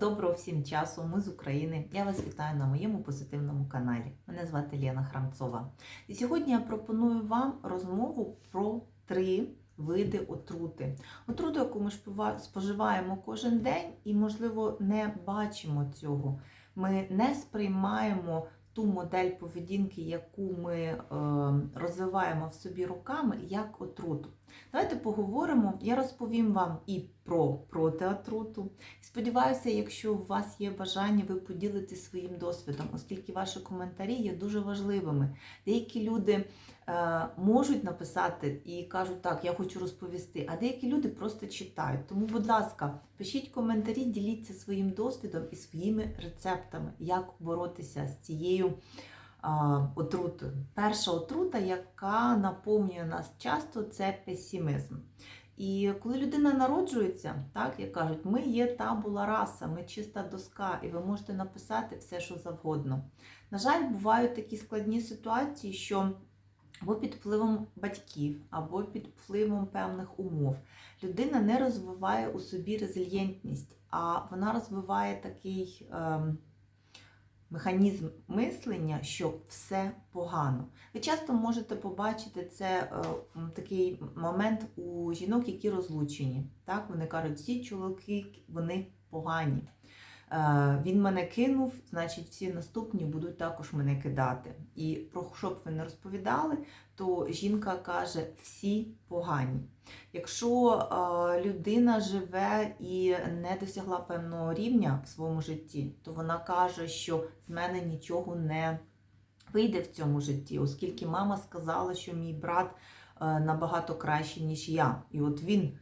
Доброго всім часу, ми з України. Я вас вітаю на моєму позитивному каналі. Мене звати Лена Храмцова. І сьогодні я пропоную вам розмову про три види отрути. Отруту, яку ми споживаємо кожен день, і, можливо, не бачимо цього. Ми не сприймаємо ту модель поведінки, яку ми е, розвиваємо в собі руками, як отруту. Давайте поговоримо. Я розповім вам і про протиотруту. Сподіваюся, якщо у вас є бажання, ви поділитесь своїм досвідом, оскільки ваші коментарі є дуже важливими. Деякі люди е, можуть написати і кажуть, так, я хочу розповісти, а деякі люди просто читають. Тому, будь ласка, пишіть коментарі, діліться своїм досвідом і своїми рецептами, як боротися з цією отрутою. Перша отрута, яка наповнює нас часто, це песимізм. І коли людина народжується, так як кажуть, ми є табула раса, ми чиста доска, і ви можете написати все, що завгодно. На жаль, бувають такі складні ситуації, що або під впливом батьків, або під впливом певних умов людина не розвиває у собі резильєнтність, а вона розвиває такий. ем, Механізм мислення, що все погано. Ви часто можете побачити це е, такий момент у жінок, які розлучені. Так? Вони кажуть, всі чоловіки вони погані. Е, він мене кинув, значить, всі наступні будуть також мене кидати. І про що б ви не розповідали, то жінка каже, всі погані. Якщо е, людина живе і не досягла певного рівня в своєму житті, то вона каже, що з мене нічого не вийде в цьому житті, оскільки мама сказала, що мій брат е, набагато кращий, ніж я. І от він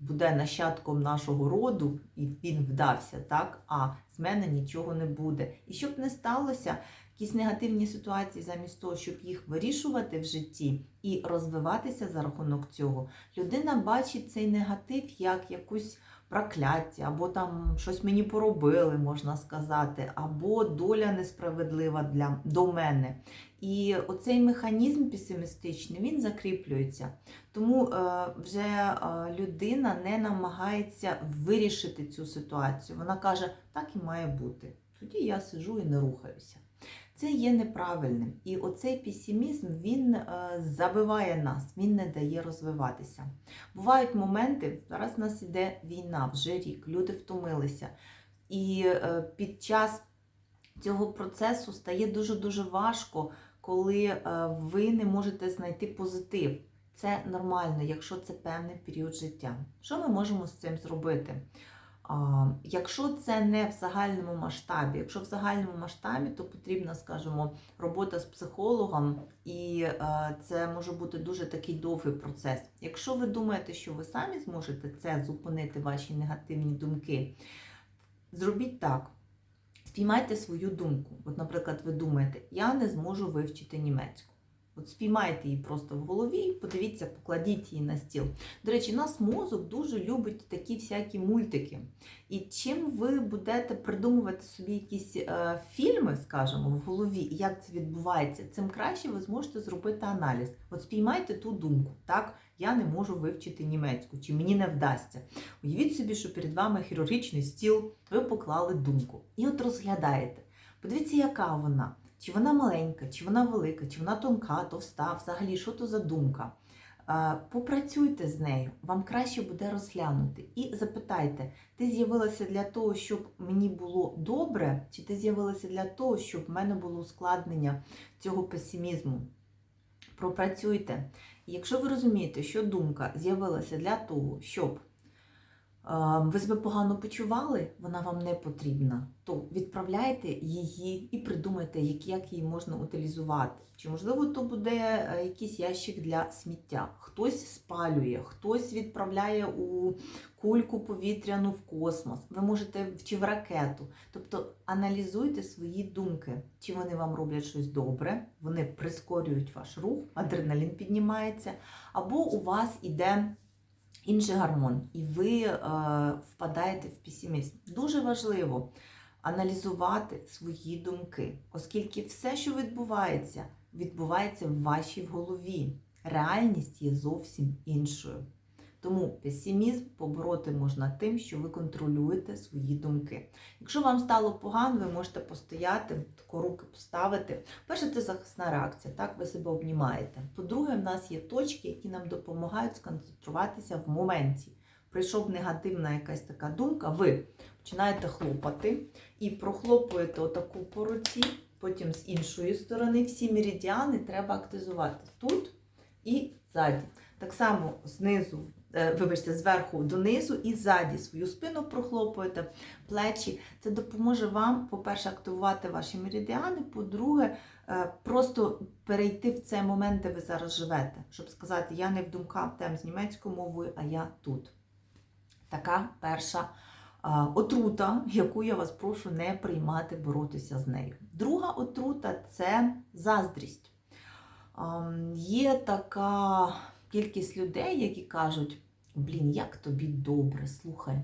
буде нащадком нашого роду, і він вдався, так? а з мене нічого не буде. І щоб не сталося, якісь негативні ситуації, замість того, щоб їх вирішувати в житті і розвиватися за рахунок цього, людина бачить цей негатив як якусь прокляття, або там щось мені поробили, можна сказати, або доля несправедлива для, до мене. І оцей механізм песимістичний він закріплюється. Тому е, вже е, людина не намагається вирішити цю ситуацію. Вона каже, так і має бути. Тоді я сижу і не рухаюся. Це є неправильним. І оцей песимізм він е, забиває нас, він не дає розвиватися. Бувають моменти, зараз у нас іде війна, вже рік, люди втомилися. І під час цього процесу стає дуже-дуже важко, коли е, ви не можете знайти позитив. Це нормально, якщо це певний період життя. Що ми можемо з цим зробити? Якщо це не в загальному масштабі, якщо в загальному масштабі, то потрібна, скажімо, робота з психологом, і е, це може бути дуже такий довгий процес. Якщо ви думаєте, що ви самі зможете це зупинити, ваші негативні думки, зробіть так. Спіймайте свою думку. От, наприклад, ви думаєте, я не зможу вивчити німецьку. От спіймайте її просто в голові, подивіться, покладіть її на стіл. До речі, нас мозок дуже любить такі всякі мультики. І чим ви будете придумувати собі якісь е, фільми, скажімо, в голові, як це відбувається, цим краще ви зможете зробити аналіз. От спіймайте ту думку, так? Я не можу вивчити німецьку, чи мені не вдасться. Уявіть собі, що перед вами хірургічний стіл, ви поклали думку. І от розглядаєте. Подивіться, яка вона. Чи вона маленька, чи вона велика, чи вона тонка, товста, взагалі, що то за думка. Попрацюйте з нею, вам краще буде розглянути. І запитайте, ти з'явилася для того, щоб мені було добре, чи ти з'явилася для того, щоб в мене було ускладнення цього песимізму? Пропрацюйте. Якщо ви розумієте, що думка з'явилася для того, щоб ви себе погано почували, вона вам не потрібна, то відправляйте її і придумайте, як, її можна утилізувати. Чи можливо то буде е, якийсь ящик для сміття? Хтось спалює, хтось відправляє у кульку повітряну в космос. Ви можете чи в ракету. Тобто аналізуйте свої думки, чи вони вам роблять щось добре, вони прискорюють ваш рух, адреналін піднімається, або у вас іде інший гормон, і ви е, впадаєте в песимізм. Дуже важливо аналізувати свої думки, оскільки все, що відбувається, відбувається в вашій голові. Реальність є зовсім іншою. Тому песимізм побороти можна тим, що ви контролюєте свої думки. Якщо вам стало погано, ви можете постояти, тако руки поставити. Перше, це захисна реакція, так ви себе обнімаєте. По-друге, в нас є точки, які нам допомагають сконцентруватися в моменті. Прийшов негативна якась така думка, ви починаєте хлопати і прохлопуєте отаку по руці, потім з іншої сторони всі меридіани треба активізувати тут і ззаді. Так само знизу, вибачте, зверху донизу і ззаді свою спину прохлопуєте, плечі. Це допоможе вам, по-перше, активувати ваші меридіани, по-друге, е, просто перейти в цей момент, де ви зараз живете, щоб сказати, я не в думках тем з німецькою мовою, а я тут. Така перша отрута, яку я вас прошу не приймати, боротися з нею. Друга отрута це заздрість. Є така кількість людей, які кажуть: блін, як тобі добре, слухай.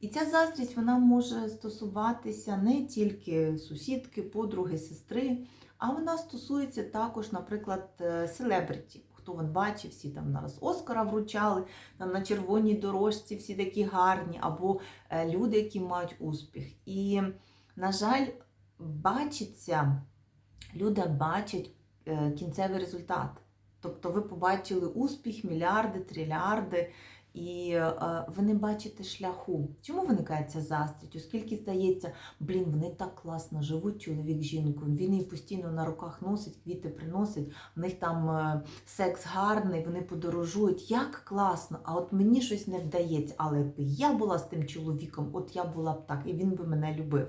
І ця заздрість вона може стосуватися не тільки сусідки, подруги, сестри, а вона стосується також, наприклад, е, селебриті. Хто вон бачив, всі там зараз Оскара вручали, там на червоній дорожці всі такі гарні, або е, люди, які мають успіх. І, на жаль, бачиться, люди бачать е, кінцевий результат. Тобто ви побачили успіх, мільярди, трильярди, і е, ви не бачите шляху. Чому виникає ця заздрість? Оскільки здається, блін, вони так класно живуть, чоловік з жінкою, він її постійно на руках носить, квіти приносить, в них там е, секс гарний, вони подорожують. Як класно! А от мені щось не вдається. Але якби я була з тим чоловіком, от я була б так, і він би мене любив.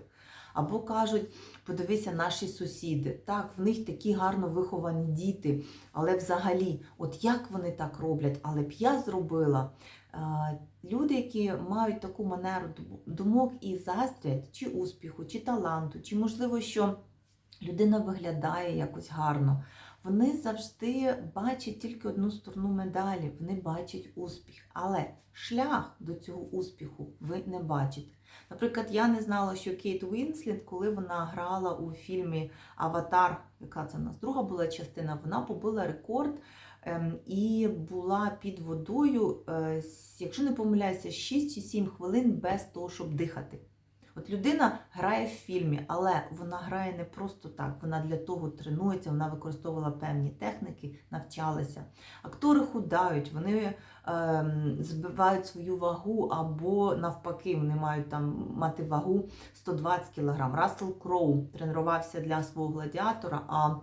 Або кажуть, подивися, наші сусіди. Так, в них такі гарно виховані діти, але взагалі, от як вони так роблять, але б я зробила. Е, Люди, які мають таку манеру думок і заздрять, чи успіху, чи таланту, чи можливо, що людина виглядає якось гарно, вони завжди бачать тільки одну сторону медалі, вони бачать успіх. Але шлях до цього успіху ви не бачите. Наприклад, я не знала, що Кейт Уінслет, коли вона грала у фільмі Аватар, яка це в нас друга була частина, вона побила рекорд ем, і була під водою, е, якщо не помиляюся, 6 чи 7 хвилин без того, щоб дихати. От людина грає в фільмі, але вона грає не просто так, вона для того тренується, вона використовувала певні техніки, навчалася. Актори худають, вони ем, збивають свою вагу, або навпаки, вони мають там мати вагу 120 кг. Рассел Кроу тренувався для свого гладіатора, а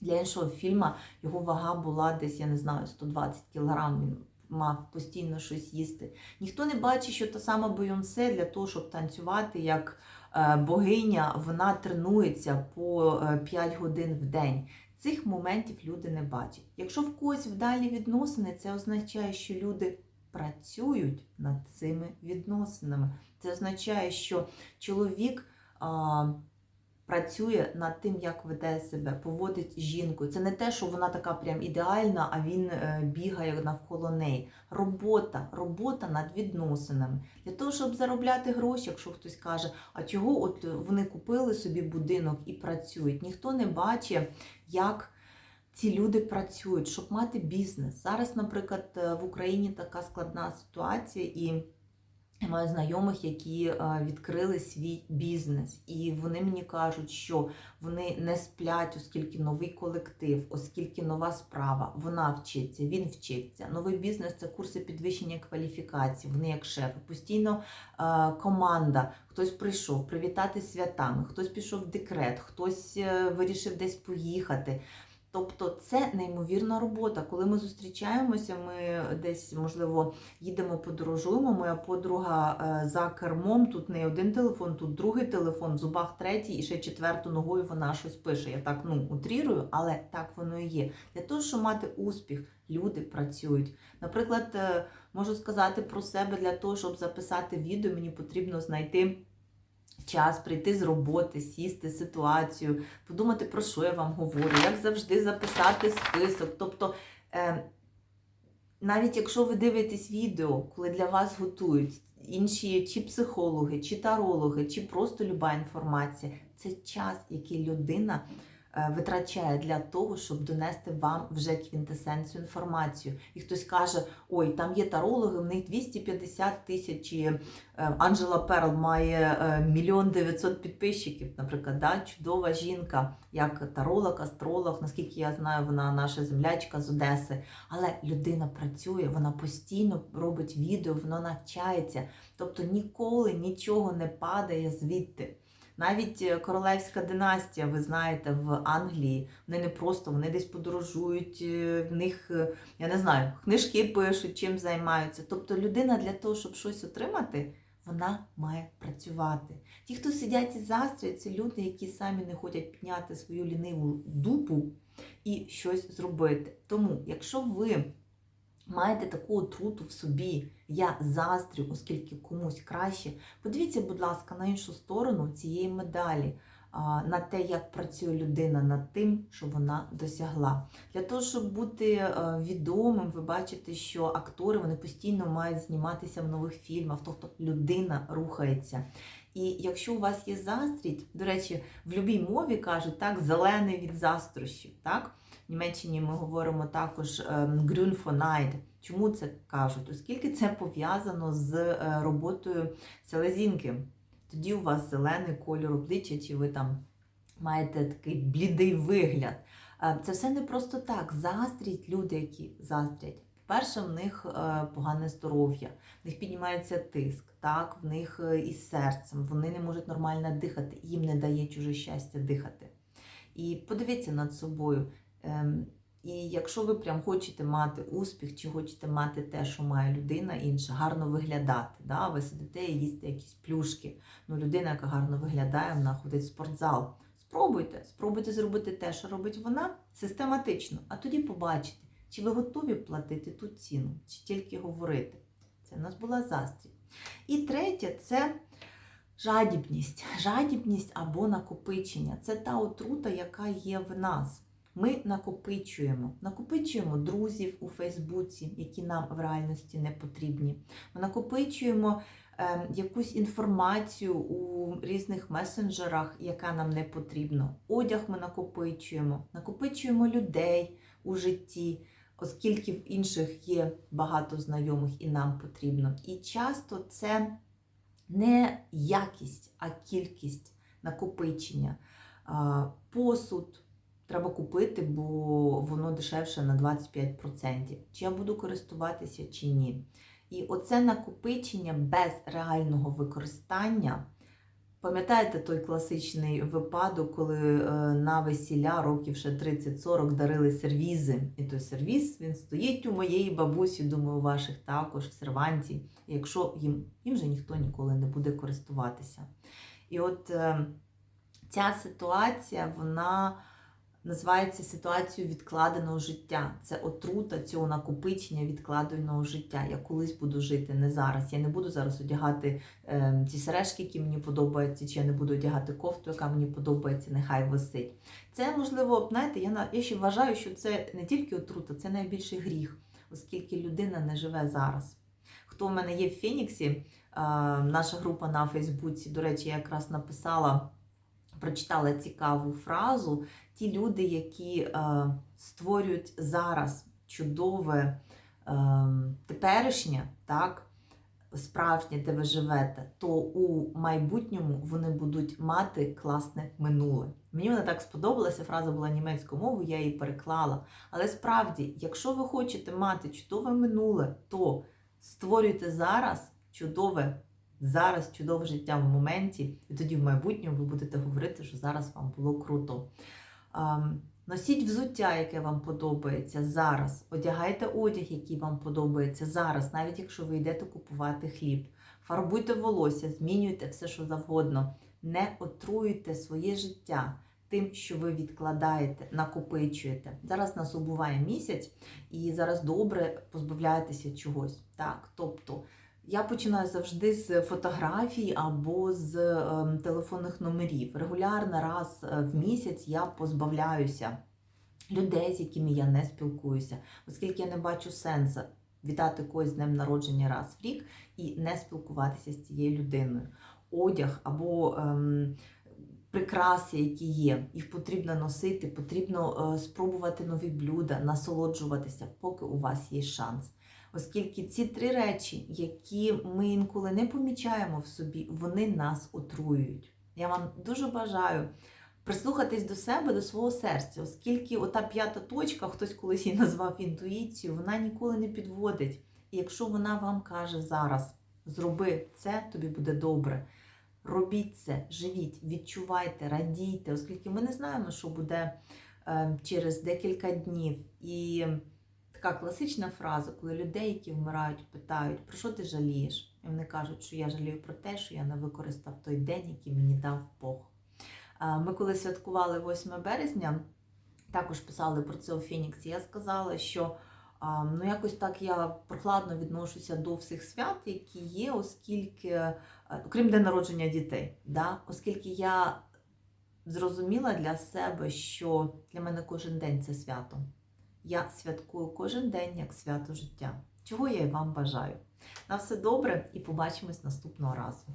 для іншого фільму його вага була десь, я не знаю, 120 кг. Він мав постійно щось їсти. Ніхто не бачить, що та сама Бейонсе для того, щоб танцювати як е, богиня, вона тренується по е, 5 годин в день. Цих моментів люди не бачать. Якщо в когось вдалі відносини, це означає, що люди працюють над цими відносинами. Це означає, що чоловік працює над тим, як веде себе, поводить жінку. Це не те, що вона така прям ідеальна, а він е, бігає навколо неї. Робота, робота над відносинами. Для того, щоб заробляти гроші, якщо хтось каже, а чого от вони купили собі будинок і працюють, ніхто не бачить, як ці люди працюють, щоб мати бізнес. Зараз, наприклад, е, в Україні така складна ситуація, і я маю знайомих, які е, відкрили свій бізнес, і вони мені кажуть, що вони не сплять, оскільки новий колектив, оскільки нова справа, вона вчиться, він вчиться. Новий бізнес це курси підвищення кваліфікації. Вони як шефи, постійно е, команда. Хтось прийшов привітати святами, хтось пішов в декрет, хтось е, вирішив десь поїхати. Тобто це неймовірна робота. Коли ми зустрічаємося, ми десь, можливо, їдемо, подорожуємо. Моя подруга е, за кермом, тут не один телефон, тут другий телефон, в зубах третій, і ще четверту ногою вона щось пише. Я так ну, утрірую, але так воно і є. Для того, щоб мати успіх, люди працюють. Наприклад, е, можу сказати про себе для того, щоб записати відео, мені потрібно знайти. Час прийти з роботи, сісти ситуацію, подумати, про що я вам говорю, як завжди записати список. Тобто, е, навіть якщо ви дивитесь відео, коли для вас готують інші чи психологи, чи тарологи, чи просто люба інформація, це час, який людина витрачає для того, щоб донести вам вже квінтесенцію інформацію. І хтось каже: ой, там є тарологи, в них 250 тисяч. і, е, Анджела Перл має е, мільйон дев'ятсот підписчиків, наприклад, да? чудова жінка, як таролог, астролог, наскільки я знаю, вона наша землячка з Одеси. Але людина працює, вона постійно робить відео, вона навчається, тобто ніколи нічого не падає звідти. Навіть е, королевська династія, ви знаєте, в Англії вони не просто вони десь подорожують, е, в них е, я не знаю, книжки пишуть, чим займаються. Тобто людина для того, щоб щось отримати, вона має працювати. Ті, хто сидять і застрять, це люди, які самі не хочуть підняти свою ліниву дупу і щось зробити. Тому, якщо ви маєте таку отруту в собі, я заздрю, оскільки комусь краще, подивіться, будь ласка, на іншу сторону цієї медалі. На те, як працює людина над тим, що вона досягла. Для того, щоб бути е, відомим, ви бачите, що актори вони постійно мають зніматися в нових фільмах, тобто людина рухається. І якщо у вас є заздріть, до речі, в будь-якій мові кажуть так, зелений від заздрощів. Так? Німеччині ми говоримо також grün. Чому це кажуть? Оскільки це пов'язано з е, роботою селезінки. Тоді у вас зелений кольор обличчя, чи ви там маєте такий блідий вигляд. Е, Це все не просто так. Заздріть люди, які заздрять. По-перше, в них е, погане здоров'я, в них піднімається тиск, так, в них із серцем, вони не можуть нормально дихати, їм не дає чуже щастя дихати. І подивіться над собою. Ем, І якщо ви прям хочете мати успіх, чи хочете мати те, що має людина інша, гарно виглядати, да? ви сидите і їсте якісь плюшки. Ну, людина, яка гарно виглядає, вона ходить в спортзал. Спробуйте, спробуйте зробити те, що робить вона, систематично, а тоді побачите, чи ви готові платити ту ціну, чи тільки говорити. Це в нас була застрій. І третє це жадібність. Жадібність або накопичення. Це та отрута, яка є в нас. Ми накопичуємо, накопичуємо друзів у Фейсбуці, які нам в реальності не потрібні. Ми накопичуємо е, якусь інформацію у різних месенджерах, яка нам не потрібна. Одяг ми накопичуємо, накопичуємо людей у житті, оскільки в інших є багато знайомих і нам потрібно. І часто це не якість, а кількість накопичення. Посуд треба купити, бо воно дешевше на 25%. Чи я буду користуватися, чи ні. І оце накопичення без реального використання. Пам'ятаєте той класичний випадок, коли е, на весілля років ще 30-40 дарили сервізи. І той сервіз він стоїть у моєї бабусі, думаю, у ваших також в серванті. Якщо їм, їм же ніхто ніколи не буде користуватися. І от е, ця ситуація, вона називається ситуацією відкладеного життя. Це отрута цього накопичення відкладеного життя. Я колись буду жити, не зараз. Я не буду зараз одягати е, ці сережки, які мені подобаються, чи я не буду одягати кофту, яка мені подобається, нехай висить. Це можливо, знаєте, я я ще вважаю, що це не тільки отрута, це найбільший гріх, оскільки людина не живе зараз. Хто в мене є в Феніксі, е, наша група на Фейсбуці, до речі, я якраз написала. Прочитала цікаву фразу. Ті люди, які е, створюють зараз чудове е, теперішнє, так, справжнє, де ви живете, то у майбутньому вони будуть мати класне минуле. Мені вона так сподобалася, фраза була німецькою мовою, я її переклала. Але справді, якщо ви хочете мати чудове минуле, то створюйте зараз чудове зараз чудове життя в моменті, і тоді в майбутньому ви будете говорити, що зараз вам було круто. Носіть взуття, яке вам подобається зараз. Одягайте одяг, який вам подобається зараз, навіть якщо ви йдете купувати хліб. Фарбуйте волосся, змінюйте все, що завгодно. Не отруюйте своє життя тим, що ви відкладаєте, накопичуєте. Зараз нас убуває місяць, і зараз добре позбавляєтеся чогось. Так, тобто. Я починаю завжди з фотографій або з е, телефонних номерів. Регулярно раз е, в місяць я позбавляюся людей, з якими я не спілкуюся, оскільки я не бачу сенсу вітати когось з днем народження раз в рік і не спілкуватися з цією людиною. Одяг або ем, прикраси, які є. Їх потрібно носити, потрібно е, спробувати нові блюда, насолоджуватися, поки у вас є шанс. Оскільки ці три речі, які ми інколи не помічаємо в собі, вони нас отруюють. Я вам дуже бажаю прислухатись до себе, до свого серця, оскільки ота п'ята точка, хтось колись її назвав інтуїцією, вона ніколи не підводить. І якщо вона вам каже зараз, зроби це, тобі буде добре. Робіть це, живіть, відчувайте, радійте, оскільки ми не знаємо, що буде е, через декілька днів. І така класична фраза, коли людей, які вмирають, питають, про що ти жалієш? І вони кажуть, що я жалію про те, що я не використав той день, який мені дав Бог. Е, Ми коли святкували 8 березня, також писали про це у Фініксі. Я сказала, що ну якось так я прохладно відношуся до всіх свят, які є, оскільки, е, окрім день народження дітей, да? оскільки я зрозуміла для себе, що для мене кожен день це свято. Я святкую кожен день як свято життя. Чого я і вам бажаю. На все добре і побачимось наступного разу.